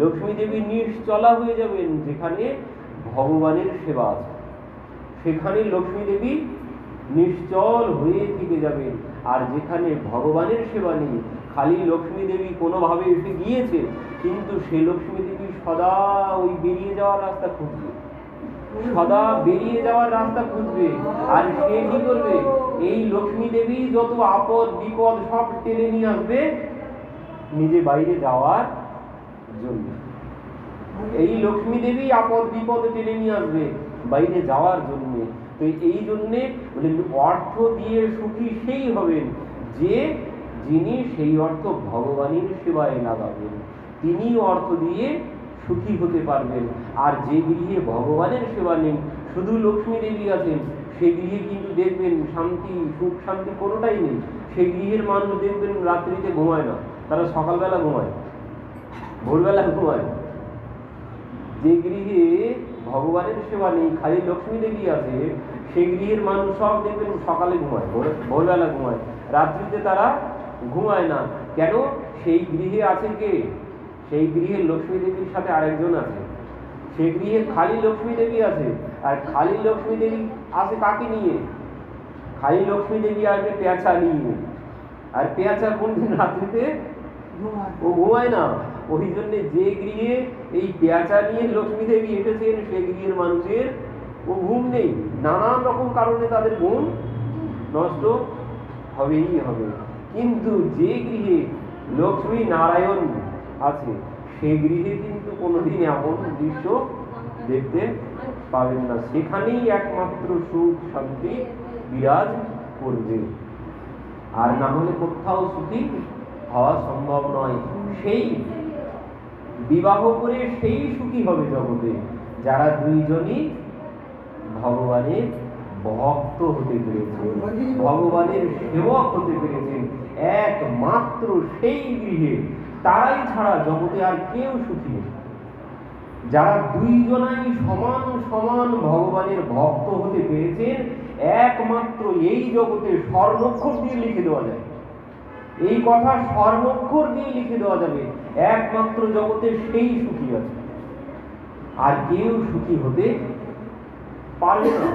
লক্ষ্মী দেবী নিশ্চলা হয়ে যাবেন যেখানে ভগবানের সেবা আছে। সেখানে লক্ষ্মী দেবী নিশ্চল হয়ে থেকে যাবেন। আর যেখানে ভগবানের সেবা নেই, খালি লক্ষ্মী দেবী কোনোভাবে এসে গিয়েছে, কিন্তু সে লক্ষ্মী দেবী সদা ওই বেরিয়ে যাওয়ার রাস্তা খুঁজবে। সদা বেরিয়ে যাওয়ার রাস্তা খুঁজবে। আর সে কি করবে? এই লক্ষ্মী দেবী যত আপদ বিপদ সব টেনে নিয়ে আসবে। নিজে বাইরে যাওয়ার জন্য। এই লক্ষ্মী দেবী আপদ বিপদ টেনে নিয়ে আসবে বাইরে যাওয়ার জন্য। তো এই জন্যে বলে, অর্থ দিয়ে সুখী সেই হবেন যে যিনি সেই অর্থ ভগবানের সেবায় লাগাবেন। তিনি অর্থ দিয়ে সুখী হতে পারবেন। আর যে গৃহে ভগবানের সেবা নেই শুধু লক্ষ্মী দেবী আছেন, সে গৃহে কিন্তু দেখবেন শান্তি, সুখ, শান্তি কোনোটাই নেই। সেই গৃহের মানুষ দেখবেন রাত্রিতে ঘুমায় না, তারা সকালবেলা ঘুমায়। ভোরবেলা ঘুমায়। যে গৃহে ভগবানের সেবা নেই, খালি লক্ষ্মী দেবী আছে, সেই গৃহের মানুষ সব দেখবেন সকালে ঘুমায় ভোরবেলা ঘুমায়। রাত্রিতে তারা ঘুমায় না। কেন? সেই গৃহে আছে কে? সেই গৃহে লক্ষ্মী দেবীর সাথে আরেকজন আছে। সেই গৃহে খালি লক্ষ্মী দেবী আছে। আর খালি লক্ষ্মী দেবী আছে কাকে নিয়ে? খালি লক্ষ্মী দেবী আসবে পেঁচা নিয়ে। আর পেঁচা কোনদিন রাত্রিতে? ও ঘুমায় না। ওই জন্য যে গৃহে এই পেঁচা নিয়ে লক্ষ্মী দেবী এসেছেন, সে গৃহের মানুষের ও ঘুম নেই। নানান রকম কারণে তাদের ঘুম নষ্ট হবেই হবে। কিন্তু যে গৃহে লক্ষ্মী নারায়ণ আছে, সে গৃহে কিন্তু কোনোদিন এমন দৃশ্য দেখতে পাবেন না। সেখানেই একমাত্র সুখ, শান্তি বিরাজ করবে। আর না হলে কোথাও সুখী হওয়া সম্ভব নয়। সেই বিবাহ করে সেই সুখী হবে জগতে, যারা দুইজনই ভগবানের ভক্ত হতে পেরেছে, ভগবানের সেবক হতে পেরেছেন একমাত্র সেই গৃহে। তারাই ছাড়া জগতে আর কেউ সুখী নেই। যারা দুইজনাই সমান সমান ভগবানের ভক্ত হতে পেরেছেন একমাত্র এই জগতে স্বর্ণক্ষর দিয়ে লিখে দেওয়া যায়। এই কথা স্বর্ণক্ষর দিয়ে লিখে দেওয়া যাবে। একমাত্র জগতে সেই সুখী আছে। আর কেউ সুখী হতে পারবে না।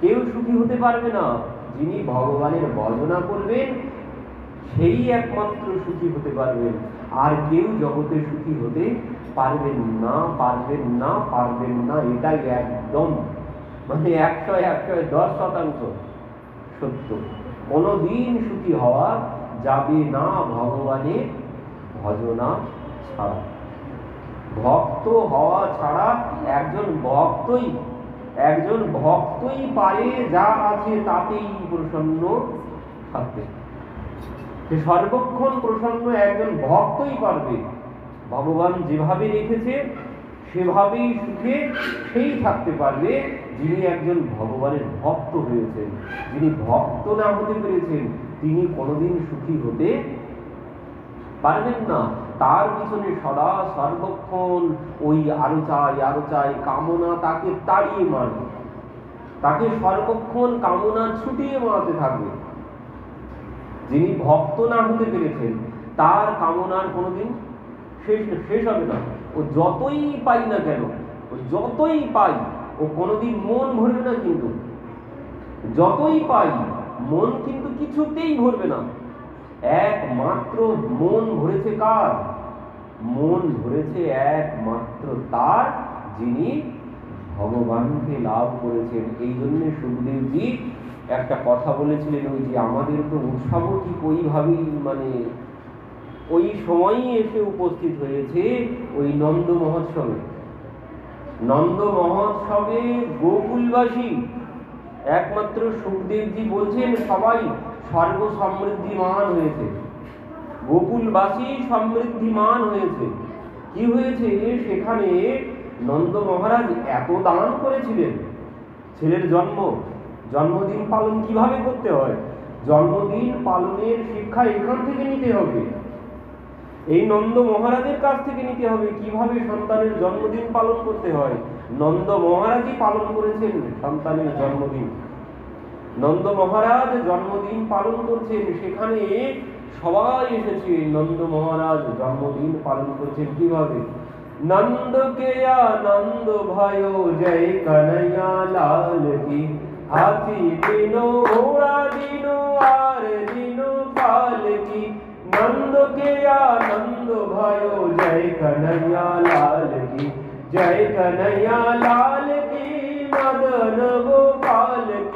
কেউ সুখী হতে পারবে না, যিনি ভগবানের বর্ণনা করবেন, সেই একমাত্র সুখী হতে পারবেন। আর কেউ জগতে সুখী হতে পারবেন না পারবেন না পারবেন না, এটাই একদম। মানে একশো একশো দশ শতাংশ সত্য। কোনোদিন সুখী হওয়া যাবে না ভগবানের ভজনা ছাড়া। ভক্ত হওয়া ছাড়া একজন ভক্তই একজন ভক্তই পারে যা আছে তাতেই প্রসন্ন থাকতে সে সর্বক্ষণ প্রসন্ন একজন ভক্তই পারবে, ভগবান যেভাবে রেখেছে, সেভাবেই সুখে সেই থাকতে পারবে যিনি একজন ভগবানের ভক্ত হয়েছেন। যিনি ভক্ত না হতে পেরেছেন, তিনি কোনোদিন সুখী হতে পারবেন না। তার পিছনে সদা সর্বক্ষণ ওই আরও চাই আরও চাই কামনা তাকে তাড়িয়ে মারবে। তাকে সর্বক্ষণ কামনা ছুটিয়ে মারতে থাকবে। যিনি ভক্ত না হতে পেরেছেন, তার কামনার কোনোদিন শেষ শেষ হবে না। ও যতই পাই না কেন, ও যতই পাই, ও কোনোদিন মন ভরবে না কিন্তু। যতই পাই, মন কিন্তু কিছুতেই ভরবে না। একমাত্র মন ভরেছে কার? মন ভরেছে একমাত্র তার, যিনি ভগবানকে লাভ করেছেন। এই জন্য সুখদেবজি একটা কথা বলেছিলেন, ওই যে আমাদের তো উৎসব ঠিক ওইভাবেই মানে ওই সময়ই এসে উপস্থিত হয়েছে ওই নন্দ মহোৎসবে। নন্দ মহোৎসবে গোকুলবাসী, একমাত্র সুখদেবজি বলছেন সবাই স্বর্গ সমৃদ্ধিমান হয়েছে। গোকুলবাসী সমৃদ্ধিমান হয়েছে। কি হয়েছে? সেখানে নন্দ মহারাজ এত দান করেছিলেন। ছেলের জন্ম, জন্মদিন পালন কীভাবে করতে হয়? জন্মদিন পালনের শিক্ষা এখান থেকে নিতে হবে। এই নন্দ মহারাজের কাছ থেকে নিতে হবে। কীভাবে সন্তানের জন্মদিন পালন করতে হয়? নন্দ মহারাজই পালন করেছেন সন্তানের জন্মদিন। নন্দ মহারাজ জন্মদিন পালন করছেন, সেখানে সবাই এসেছে। নন্দ মহারাজ জন্মদিন পালন করছেন কীভাবে? নন্দ কেয়া নন্দ ভয় জয় কানাইয়া লাল কি হাতি আর পাল কি নন্দ কেয়া নন্দ ভয় জয় কানাইয়া লাল কি জয় কানাইয়া লাল কি মদন গোপাল কি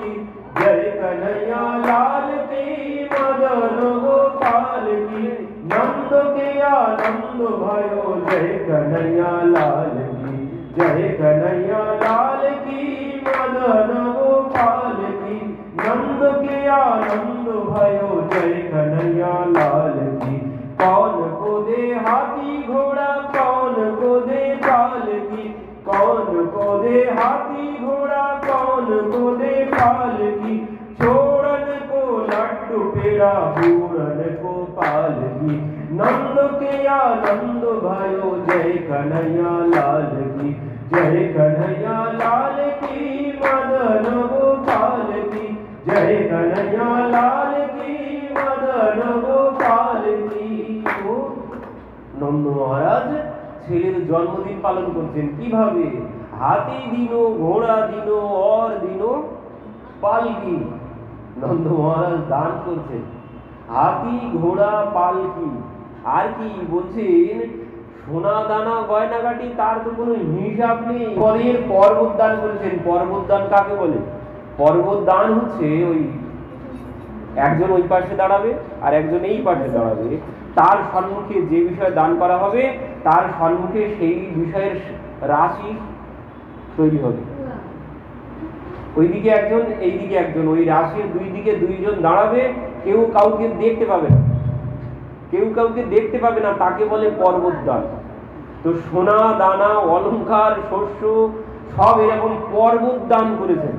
कन्हैया लाल की मदन गोपाल की। नंद के आनंद भयो, जय कन्हैया लाल की। जय कन्हैया लाल की मदन गोपाल की। नंद के आनंद भयो, जय कन्हैया लाल की। कौन को दे हाथी घोड़ा, कौन को दे पाल की। कौन को दे हाथी घोड़ा, कौन को दे पाल की। छोड़न को लड्डू पेड़ा पूरन को पाल की नंद के आनंद भयो जय कन्हैया लाल की जय कन्हैया लाल की मदन गोपाल की जय कन्हैया लाल की मदन गोपाल की ও নন্দ মহারাজ ছেলের জন্মদিন পালন করছেন কিভাবে হাতি দিন ঘোড়া দিন অর দিন পালকি নন্দ মহারাজ দান করছেন। হাতি, ঘোড়া, পালকি, আর কি বলছেন? সোনা দানা গয়নাগাটি, তার তো কোনো হিসাব নেই। পরের পর্বত দান করেছেন। পর্বত দান কাকে বলে? পর্বত দান হচ্ছে ওই একজন ওই পাশে দাঁড়াবে আর একজন এই পাশে দাঁড়াবে। তার সম্মুখে যে বিষয়ে দান করা হবে, তার সম্মুখে সেই বিষয়ের রাশি তৈরি হবে। ওইদিকে একজন, এইদিকে একজন, ওই রাশির দুই দিকে দুইজন দাঁড়াবে, কেউ কাউকে দেখতে পাবে না। কেউ কাউকে দেখতে পাবে না, তাকে বলে পর্বত দান তো সোনা, দানা, অলংকার, শস্য, সব এরকম পর্বত দান করেছেন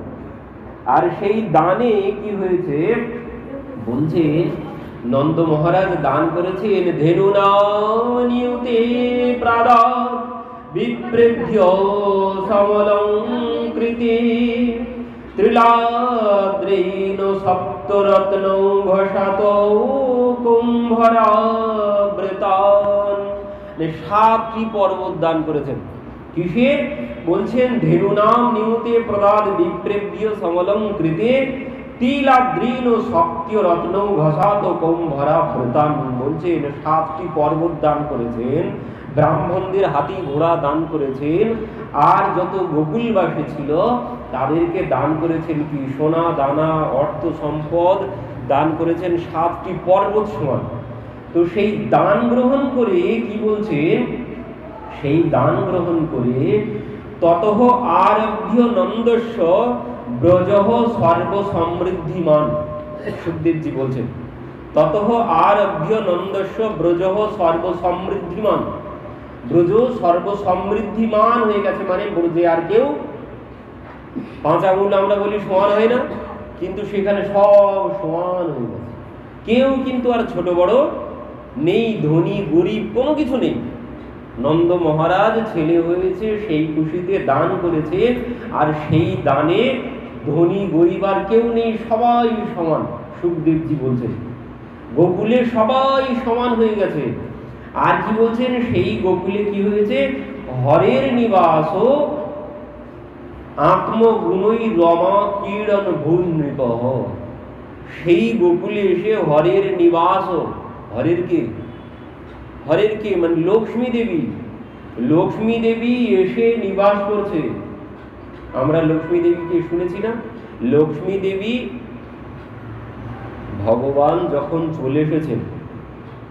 আর সেই দানে কি হয়েছে? বলছে, নন্দ মহারাজ দান করেছেন নিয়তে প্রাদা বিপ্রেভ্য সমলঙ্কৃতি। ত্রিলাদ্রেন সপ্তরত্ন ঘষাত কুম্ভরাবৃতান। সাতটি পর্বত দান করেছেন? কিসের? বলছেন ধেনু নাম নিয়তে প্রদাদ বিপ্রেভ্য সমলঙ্কৃতে তিলাদ্রিন শক্তি রত্ন ঘষাত কৌম্ভরা ভ্রতান বলছেন সাতটি পর্বত দান করেছেন? ব্রাহ্মণদের হাতি ঘোড়া দান করেছেন, আর যত গোকুলবাসী ছিল, তাদেরকে দান করেছেন কি? সোনা, দানা, অর্থ সম্পদ দান করেছেন সাতটি পর্বত সমান। তো সেই দান গ্রহণ করে কি বলছেন সেই দান গ্রহণ করে ততঃ আরভ্য নন্দস্য ব্রজহ সর্বসমৃদ্ধিমান। সুখদেবজি বলছেন ততহ আরভ্য নন্দস্য ব্রজহ সর্বসমৃদ্ধিমান। ব্রজ সর্বসমৃদ্ধিমান হয়ে গেছে মানে ব্রজে আর কেউ পাঁচ আঙুল আমরা বলি সমান হয় না, কিন্তু সেখানে সব সমান হয়ে গেছে। কেউ কিন্তু আর ছোট বড় নেই, ধনী, গরিব, কোনো কিছু নেই। নন্দ মহারাজ ছেলে হয়েছে, সেই খুশিতে দান করেছে, আর সেই দানে ধনী, গরিব আর কেউ নেই, সবাই সমান। সুখদেবজি বলছেন, গোকুলে সবাই সমান হয়ে গেছে। আর কি বলছেন? সেই গোকুলে কি হয়েছে? হরের নিবাস আত্মগুণই রমা ভূন নৃপ সেই গোকুলে এসে হরের নিবাস। হরের কে? হরের কে? মানে লক্ষ্মী দেবী। লক্ষ্মী দেবী এসে নিবাস করছে। আমরা লক্ষ্মী দেবীকে শুনেছি না লক্ষ্মী দেবী ভগবান যখন চলে এসেছেন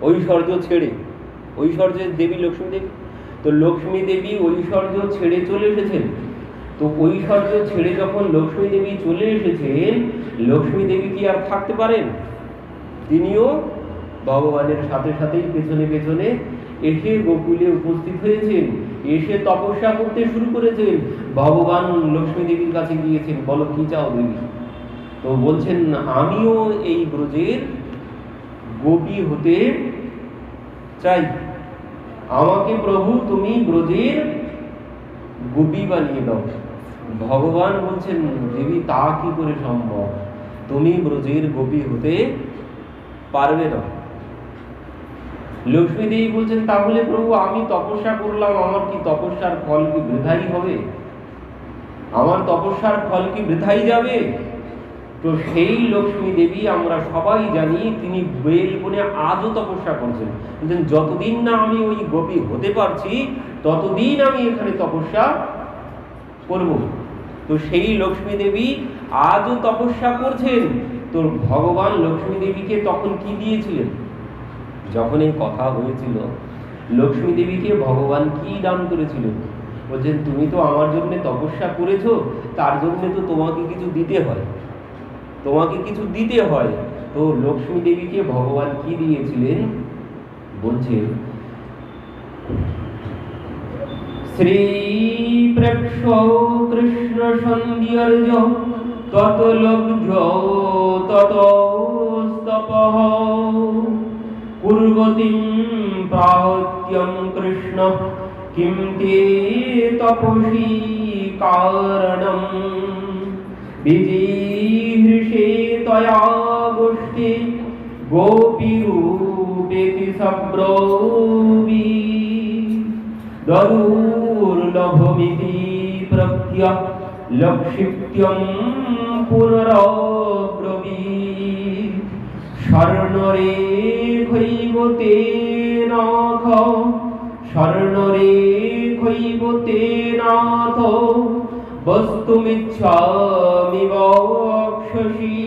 ঐশ্বর্য ছেড়ে ঐশ্বর্যের দেবী লক্ষ্মী দেবী। তো লক্ষ্মী দেবী ঐশ্বর্য ছেড়ে চলে এসেছেন। তো ঐশ্বর্য ছেড়ে যখন লক্ষ্মী দেবী চলে এসেছেন, লক্ষ্মী দেবী কি আর থাকতে পারেন? তিনিও ভগবানের সাথে সাথেই পেছনে পেছনে এসে গোকুলে উপস্থিত হয়েছেন। এসে তপস্যা করতে শুরু করেছেন। ভগবান লক্ষ্মী দেবীর কাছে গিয়েছেন, বলো কি চাও দেবী? তো বলছেন, আমিও এই ব্রজের গোপী হতে চাই। আমাকে প্রভু, তুমি ব্রজের গোপী বানিয়ে দাও। ভগবান বলছেন, দেবী, তা কি করে সম্ভব? তুমি ব্রজের গোপী হতে পারবে না। লক্ষ্মী দেবী বলছেন, তাহলে প্রভু, আমি তপস্যা করলাম। আমার কি তপস্যার ফল কি বৃথাই হবে? আমার তপস্যার ফল কি বৃথাই যাবে? তো সেই লক্ষ্মী দেবী আমরা সবাই জানি তিনি বেল বনে আজও তপস্যা করছেন। যতদিন না আমি ওই গোপী হতে পারছি, ততদিন আমি এখানে তপস্যা করব। তো সেই লক্ষ্মী দেবী আজও তপস্যা করছেন। তো ভগবান লক্ষ্মী দেবীকে তখন কি দিয়েছিলেন? যখন এই কথা হয়েছিল, লক্ষ্মী দেবীকে ভগবান কি দান করেছিলেন? বলছেন, তুমি তো আমার জন্য তপস্যা করেছ, তার জন্য তো তোমাকে কিছু দিতে হয়। তোমাকে কিছু দিতে হয়। তো লক্ষ্মী দেবীকে ভগবান কি দিয়েছিলেন? বলছেন শ্রী কৃষ্ণ সন্ধ্যর্য তত লব্ধ তত স্তপঃ। প্রাহত্যম কৃষ্ণ, কিম তে তপসী কারণম। বিজিহৃষে তয়া গোষ্ঠী গোপীরূপেতি সব্রবী। দরুর্লভমিতি প্রত্য লক্ষিত্যম পুনরব্রবী। স্বর্ণরেখৈব তেনাথ স্বর্ণরেখৈব তেনাথ। বস্তুমিচ্ছামি বক্ষসি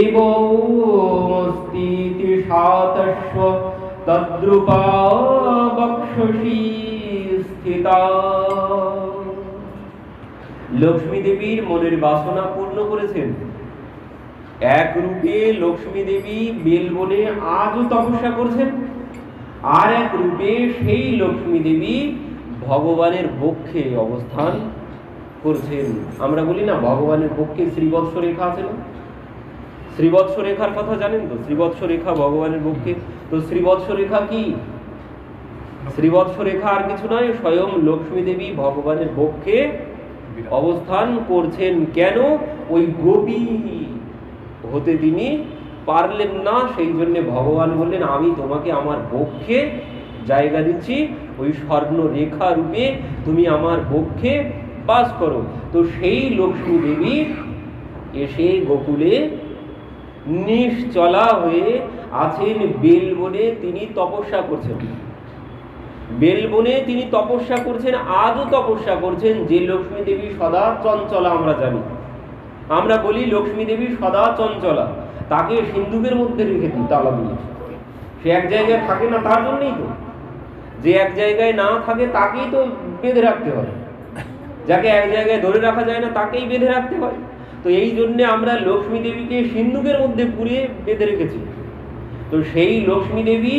এবমস্তিতি সাতস্ব তদ্রূপা বক্ষসি স্থিতা। লক্ষ্মী দেবীর মনের বাসনা পূর্ণ করেছেন। এক রূপে লক্ষ্মী দেবী বেলবনে আজও তপস্যা করছেন। আর এক রূপে সেই লক্ষ্মী দেবী ভগবানের বক্ষে অবস্থান করছেন। আমরা বলি না, ভগবানের পক্ষে শ্রীবৎস রেখা আছে না? শ্রীবৎস রেখার কথা জানেন তো? শ্রীবৎস রেখা ভগবানের পক্ষে। তো শ্রীবৎস রেখা কি? শ্রীবৎস রেখা আর কিছু নয়, স্বয়ং লক্ষ্মী দেবী ভগবানের পক্ষে অবস্থান করছেন। কেন? ওই গোপী হতে তিনি পারলেন না, সেই জন্য ভগবান বললেন, আমি তোমাকে আমার পক্ষে জায়গা দিচ্ছি। ওই স্বর্ণ রেখা রূপে তুমি আমার বক্ষে বাস করো। তো সেই লক্ষ্মী দেবী এসে গোকুলে নিশ্চলা হয়ে আছেন বেলবনে তিনি তপস্যা করছেন। বেলবনে তিনি তপস্যা করছেন, আজও তপস্যা করছেন যে লক্ষ্মী দেবী সদা চঞ্চলা আমরা জানি। আমরা বলি লক্ষ্মী দেবী সদা চঞ্চলা। তাকে সিন্ধুকের মধ্যে রেখে দিই তালা দিয়ে। সে এক জায়গায় থাকে না, তার জন্যই তো। যে এক জায়গায় না থাকে, তাকেই তো বেঁধে রাখতে হয়। যাকে এক জায়গায় ধরে রাখা যায় না, তাকেই বেঁধে রাখতে হয়। তো এই জন্যে আমরা লক্ষ্মী দেবীকে সিন্ধুকের মধ্যে পুড়িয়ে বেঁধে রেখেছি। তো সেই লক্ষ্মী দেবী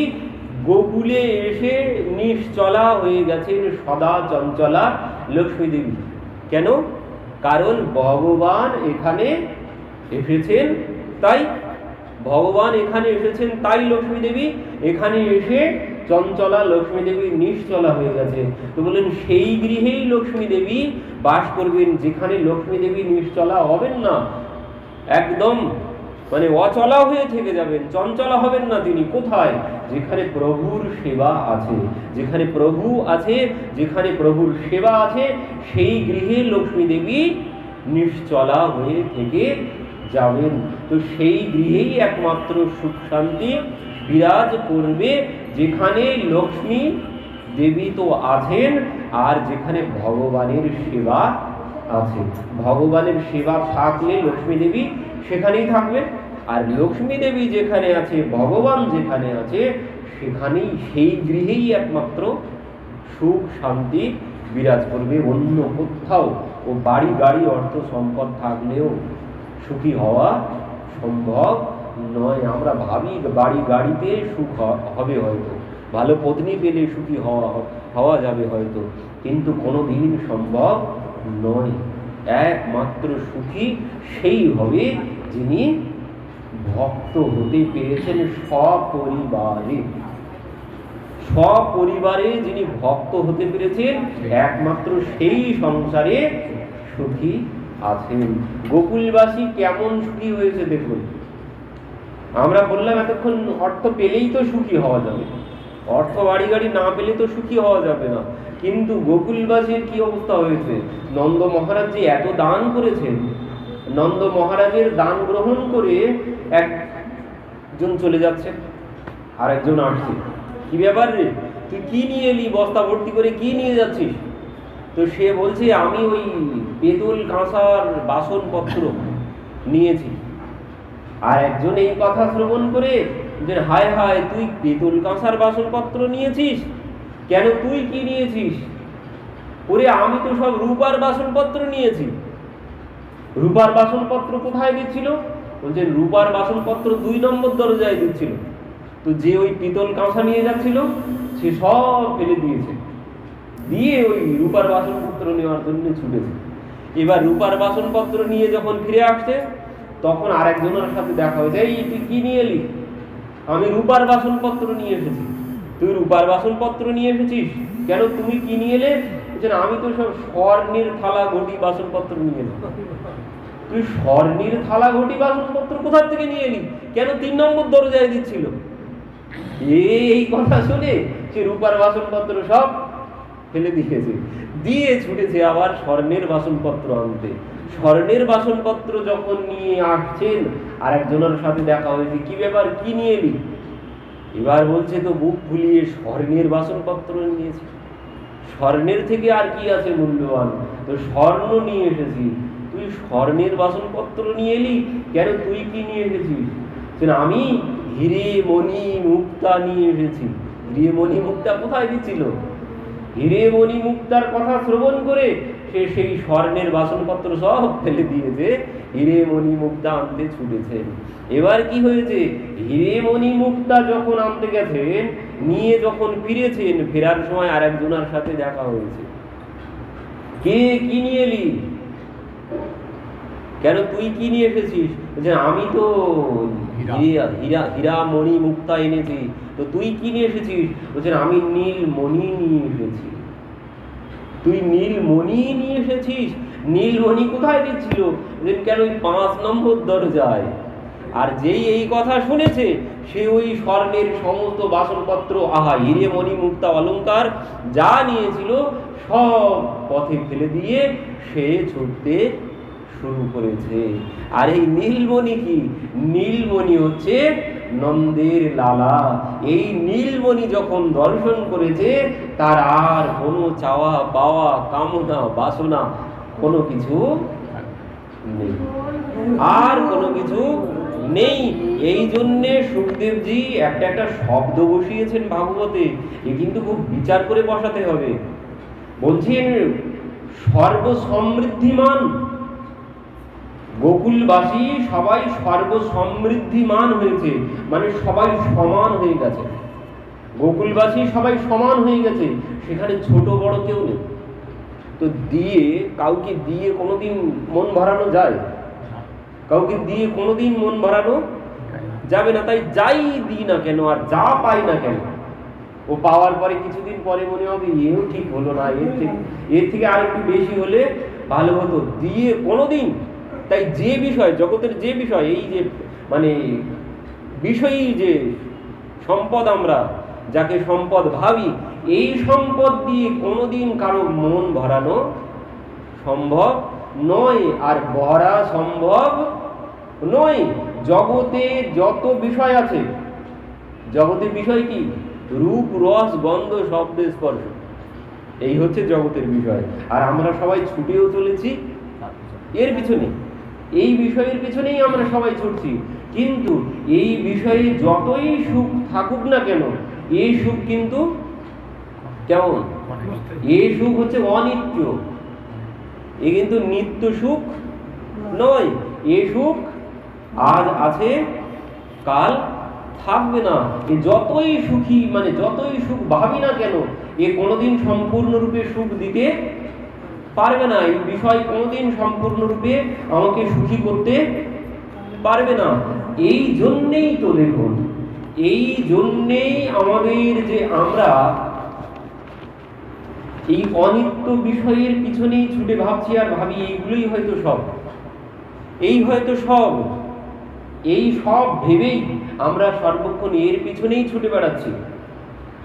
গোকুলে এসে নিশ্চলা হয়ে গেছেন, সদা চঞ্চলা লক্ষ্মী দেবী। কেন? কারণ ভগবান এখানে এসেছেন, তাই ভগবান এখানে এসেছেন, তাই লক্ষ্মী দেবী এখানে এসে চঞ্চলা লক্ষ্মী দেবী নিশ্চলা হয়ে গেছে। তো বললেন, সেই গৃহেই লক্ষ্মী দেবী বাস করবেন, যেখানে লক্ষ্মী দেবী নিশ্চলা হবেন না। একদম মানে অচলা হয়ে থেকে যাবেন, চঞ্চলা হবেন না তিনি কোথায়? যেখানে প্রভুর সেবা আছে, যেখানে প্রভু আছে, যেখানে প্রভুর সেবা আছে, সেই গৃহে লক্ষ্মী দেবী নিশ্চলা হয়ে থেকে যাবেন। তো সেই গৃহেই একমাত্র সুখ শান্তি বিরাজ করবে যেখানে লক্ষ্মী, দেবী তো আছেন, আর যেখানে ভগবানের সেবা আছে। ভগবানের সেবা থাকলে লক্ষ্মী দেবী সেখানেই থাকবে আর লক্ষ্মী দেবী যেখানে আছে, ভগবান যেখানে আছে, সেখানেই, সেই গৃহেই একমাত্র সুখ, শান্তি বিরাজ করবে অন্য কোথাও। ও বাড়ি গাড়ি অর্থ সম্পদ থাকলেও সুখী হওয়া সম্ভব। নয়, আমরা ভাবি বাড়ি গাড়িতে সুখ হবে হয়তো। ভালো পত্নী পেলে সুখী হওয়া হওয়া যাবে হয়তো। কিন্তু কোনো দিন সম্ভব নয়। একমাত্র সুখী সেই হবে যিনি ভক্ত হতে পেরেছেন সপরিবারে। সপরিবারে যিনি ভক্ত হতে পেরেছেন, একমাত্র সেই সংসারে সুখী আছেন। গোকুলবাসী কেমন সুখী হয়েছে দেখুন। আমরা বললাম এতক্ষণ অর্থ পেলেই তো সুখী হওয়া যাবে। অর্থ বাড়ি গাড়ি না পেলে তো সুখী হওয়া যাবে না। কিন্তু গোকুলবাসীর কি অবস্থা হয়েছে? নন্দ মহারাজ যে এত দান করেছেন, নন্দ মহারাজের দান গ্রহণ করে একজন চলে যাচ্ছে আর একজন আসছে। কি ব্যাপার রে? তুই কি নিয়ে এলি? বস্তা ভর্তি করে কি নিয়ে যাচ্ছিস? তো সে বলছে, আমি ওই পেতল কাঁসার বাসনপত্র নিয়েছি। আর একজন এই কথা শ্রবণ করে যে, হায় হায়, তুই পেতল কাঁসার বাসনপত্র নিয়েছিস? কেন তুই কি নিয়েছিস? ওরে, আমি তো সব রূপার বাসনপত্র নিয়েছি। রূপার বাসনপত্র কোথায় দিচ্ছিল? বলছে, রূপার বাসনপত্র দুই নম্বর দরজায় দিচ্ছিল। তো যে ওই পিতল কাঁসা নিয়ে যাচ্ছিল, সে সব ফেলে দিয়েছে। দিয়ে ওই রূপার বাসনপত্র নেওয়ার জন্য ছুটেছে। এবার রূপার বাসনপত্র নিয়ে যখন ফিরে আসছে তখন আরেকজনের সাথে দেখা হয়েছে, এই তুই কি নিয়ে এলি? আমি রূপার বাসনপত্র নিয়ে এসেছি। তুই রূপার বাসনপত্র নিয়ে এসেছিস? কেন তুমি কি নিয়ে এলে? আমি তো সব স্বর্ণের থালা, ঘটি, বাসনপত্র নিয়ে এলাম। তুই স্বর্ণের থালা, ঘটি, বাসনপত্র কোথা থেকে নিয়ে এলি? কেন তিন নম্বর দরজায় দিচ্ছিল? এই কথা শুনে সে রূপার বাসনপত্র সব ফেলে দিয়েছে। দিয়ে ছুটেছে আবার স্বর্ণের বাসনপত্র আনতে। স্বর্ণের বাসনপত্র যখন নিয়ে আসছেন আর একজনের সাথে দেখা হয়েছে। কি ব্যাপার? কি নিয়ে এলি? এবার বলছে তো বুক ফুলিয়ে স্বর্ণের বাসনপত্র নিয়েছে। স্বর্ণের থেকে আর কি আছে মূল্যবান? তো স্বর্ণ নিয়ে এসেছি। তুই স্বর্ণের বাসনপত্র নিয়ে এলি? কেন তুই কি নিয়ে এসেছিস? আমি হিরে মণি মুক্তা নিয়ে এসেছি। হিরে মণি মুক্তা কোথায় দিচ্ছিল? হিরে মণি মুক্তার কথা শ্রবণ করে সে সেই স্বর্ণের বাসনপত্র সব ফেলে দিয়েছে। হিরে মণি মুক্তা আনতে ছুটেছেন। এবার কি হয়েছে? হিরে মণি মুক্তা যখন আনতে গেছেন নিয়ে যখন ফিরেছেন ফেরার সময় আর একজনের সাথে দেখা হয়েছে। কে কি নিয়ে এলি? কেন তুই কি নিয়ে এসেছিস? বলছে আমি তো হীরা। হীরা মণি মুক্তা এনেছি। তো তুই কি নিয়ে এসেছিস? বলছেন আমি নীল মণি নিয়ে এসেছি। তুই নীল মণি নিয়ে এসেছিস? নীল মণি কোথায় দিচ্ছিল কেন ওই পাঁচ নম্বর দরজায়? আর যেই এই কথা শুনেছে, সে ওই স্বর্ণের সমস্ত বাসনপত্র, আহা, হিরে মণি, মুক্তা অলঙ্কার যা নিয়েছিল, সব পথে ফেলে দিয়ে সে ছুটতে শুরু করেছে। আর এই নীলমণি কি? নীলমণি হচ্ছে নন্দের লালা। এই নীলমণি যখন দর্শন করেছে, তার আর কোনো চাওয়া, পাওয়া, কামনা, বাসনা কোনো কিছু নেই। আর কোনো কিছু নেই। এই জন্যে সুখদেবজি একটা একটা শব্দ বসিয়েছেন ভাগবতে। এ কিন্তু খুব বিচার করে বসাতে হবে। বলছেন, সর্বসমৃদ্ধিমান গোকুলবাসী সবাই সর্বসমৃদ্ধিমান হয়েছে মানে সবাই সমান হয়ে গেছে। গোকুলবাসী সবাই সমান হয়ে গেছে, সেখানে ছোট বড় কেউ নেই। তো দিয়ে কাউকে দিয়ে কোনোদিন মন ভরানো যায়? কাউকে দিয়ে কোনোদিন মন ভরানো যাবে না, তাই যাই দিই না কেন, আর যা পাই না কেন। ও পাওয়ার পরে কিছুদিন পরে মনে হবে, এও ঠিক হলো না, এর থেকে এর থেকে আর একটু বেশি হলে ভালো হতো। দিয়ে কোনোদিন তাই যে বিষয়, জগতের যে বিষয়, এই যে মানে বিষয়ী যে সম্পদ আমরা, যাকে সম্পদ ভাবি, এই সম্পদ দিয়ে কোনোদিন কারও মন ভরানো সম্ভব নয়। আর ভরা সম্ভব নয়। জগতে যত বিষয় আছে জগতের বিষয় কি? রূপ, রস, গন্ধ, শব্দ, স্পর্শ। এই হচ্ছে জগতের বিষয়। আর আমরা সবাই ছুটেও চলেছি, এর পিছনে এই বিষয়ের পিছনেই আমরা সবাই ছুটছি। কিন্তু এই বিষয়ে যতই সুখ থাকুক না কেন, এই সুখ কিন্তু কেমন? এই সুখ হচ্ছে অনিত্য। এ কিন্তু নিত্য সুখ নয়। এ সুখ আজ আছে, কাল থাকবে না। এ যতই সুখী মানে যতই সুখ ভাবি না কেন, এ কোনোদিন সম্পূর্ণরূপে সুখ দিতে পারবে না, এই বিষয় কোনোদিন সম্পূর্ণরূপে আমাকে সুখী করতে পারবে না। এই জন্যেই তো দেখুন, এই জন্যেই আমাদের যে আমরা, এই অনিত্য বিষয়ের পিছনেই ছুটে ভাবছি আর ভাবি, এইগুলোই হয়তো সব। এই হয়তো সব, এই সব ভেবেই আমরা সর্বক্ষণ এর পিছনেই ছুটে বেড়াচ্ছি।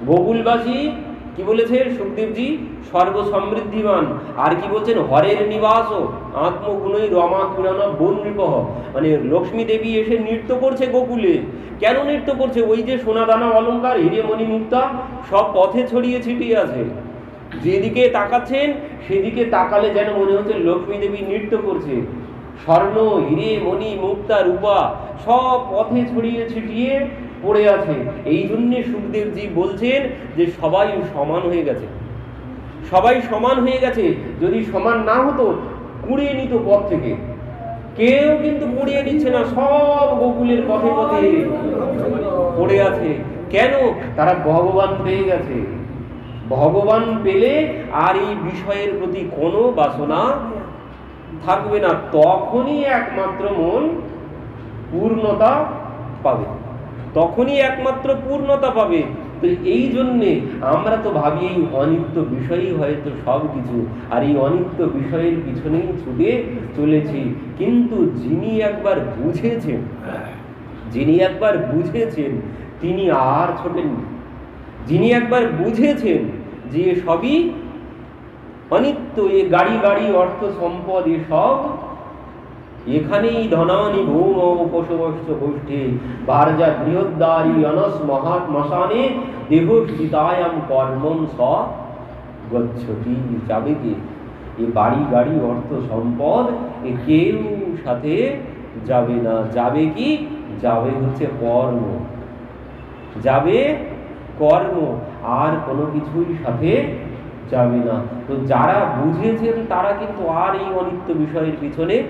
গোকুলবাসী কি বলেছে সুখদেবজি? সর্বসমৃদ্ধিমান। আর কি বলছেন? হরের নিবাস। আত্মগুণই রমা কিরণা বন নৃপহ। মানে লক্ষ্মী দেবী এসে নৃত্য করছে গোকুলে। কেন নৃত্য করছে? ওই যে সোনাদানা অলংকার হিরেমণি মুক্তা, সব পথে ছড়িয়ে ছিটিয়ে আছে। যেদিকে তাকাচ্ছেন, সেদিকে তাকালে যেন মনে হচ্ছে লক্ষ্মী দেবী নৃত্য করছে। স্বর্ণ, হিরে মণি মুক্তা, রূপা, সব পথে ছড়িয়ে ছিটিয়ে পড়ে আছে এই জন্যে সুখদেবজি বলছেন যে সবাই সমান হয়ে গেছে। সবাই সমান হয়ে গেছে। যদি সমান না হতো, কুড়িয়ে নিত পথ থেকে। কেউ কিন্তু কুড়িয়ে নিচ্ছে না, সব গোকুলের পথে পথে পড়ে আছে। কেন? তারা ভগবান পেয়ে গেছে। ভগবান পেলে আর এই বিষয়ের প্রতি কোনো বাসনা থাকবে না। তখনই একমাত্র মন পূর্ণতা পাবে। তখনই একমাত্র পূর্ণতা পাবে। তো এই জন্যে আমরা তো ভাবি এই অনিত্য বিষয়ই হয়তো সব কিছু আর এই অনিত্য বিষয়ের পিছনেই ছুটে চলেছি। কিন্তু যিনি একবার বুঝেছেন, যিনি একবার বুঝেছেন, তিনি আর ছোটেননি। যিনি একবার বুঝেছেন যে সবই অনিত্য, এ গাড়ি গাড়ি, অর্থ সম্পদ এসব এখানেই ধনানি ভৌম পশুবস্ত গোষ্ঠী বারজা বৃহদ্দারি অনস মহাত মশানে দেহ সীতায়াম কর্মম স গচ্ছতি যাবে কি এ বাড়ি গাড়ি অর্থ সম্পদ, এ কেউ সাথে যাবে না। যাবে কি? যাবে হচ্ছে কর্ম। যাবে কর্ম, আর কোনো কিছুই সাথে যাবে না। তো যারা বুঝেছেন তারা কিন্তু আর এই অনিত্য বিষয়ের পিছনে